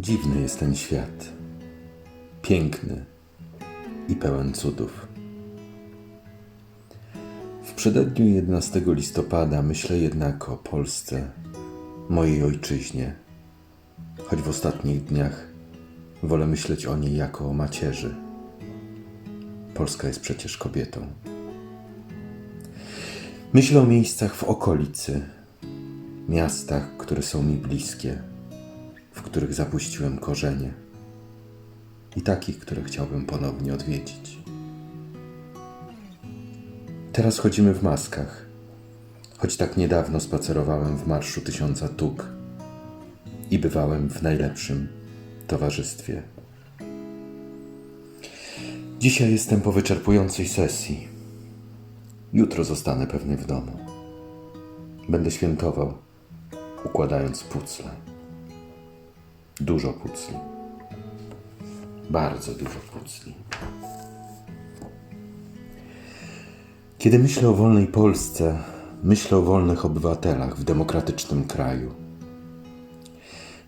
Dziwny jest ten świat. Piękny i pełen cudów. W przededniu 11 listopada myślę jednak o Polsce, mojej ojczyźnie, choć w ostatnich dniach wolę myśleć o niej jako o macierzy. Polska jest przecież kobietą. Myślę o miejscach w okolicy, miastach, które są mi bliskie, w których zapuściłem korzenie i takich, które chciałbym ponownie odwiedzić. Teraz chodzimy w maskach, choć tak niedawno spacerowałem w marszu tysiąca tuk i bywałem w najlepszym towarzystwie. Dzisiaj jestem po wyczerpującej sesji. Jutro zostanę pewnie w domu. Będę świętował, układając pucle. Dużo pucli. Bardzo dużo pucli. Kiedy myślę o wolnej Polsce, myślę o wolnych obywatelach w demokratycznym kraju.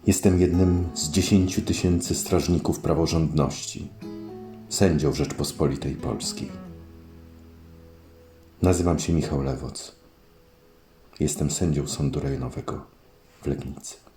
Jestem jednym z dziesięciu tysięcy strażników praworządności, sędzią Rzeczpospolitej Polskiej. Nazywam się Michał Lewoc. Jestem sędzią Sądu Rejonowego w Legnicy.